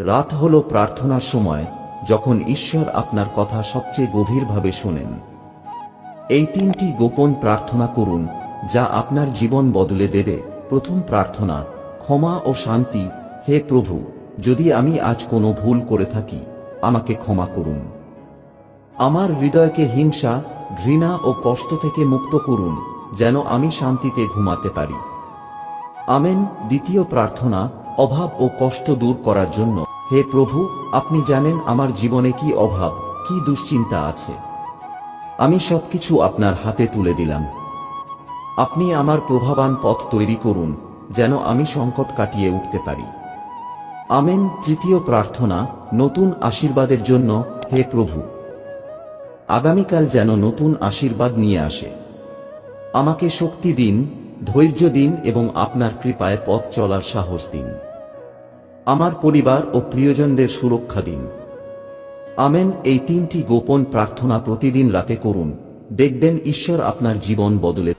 রাত হল প্রার্থনার সময়, যখন ঈশ্বর আপনার কথা সবচেয়ে গভীরভাবে শোনেন। এই তিনটি গোপন প্রার্থনা করুন, যা আপনার জীবন বদলে দেবে। প্রথম প্রার্থনা, ক্ষমা ও শান্তি, হে প্রভু, যদি আমি আজ কোনো ভুল করে থাকি, আমাকে ক্ষমা করুন। আমার হৃদয়কে হিংসা, ঘৃণা ও কষ্ট থেকে মুক্ত করুন, যেন আমি শান্তিতে ঘুমাতে পারি। আমেন। দ্বিতীয় প্রার্থনা অভাব ও কষ্ট দূর করার জন্য। হে প্রভু, আপনি জানেন আমার জীবনে কি অভাব, কি দুশ্চিন্তা আছে। আমি সবকিছু আপনার হাতে তুলে দিলাম। আপনি আমার প্রভাবান পথ তৈরি করুন, যেন আমি সংকট কাটিয়ে উঠতে পারি। আমেন। তৃতীয় প্রার্থনা, নতুন আশীর্বাদের জন্য, হে প্রভু। আগামীকাল যেন নতুন আশীর্বাদ নিয়ে আসে। আমাকে শক্তি দিন, ধৈর্য দিন এবং আপনার কৃপায় পথ চলার সাহস দিন। আমার পরিবার ও প্রিয়জনদের সুরক্ষা দিন। আমেন। এই তিনটি গোপন প্রার্থনা প্রতিদিন রাতে করুন। দেখবেন ঈশ্বর আপনার জীবন বদলে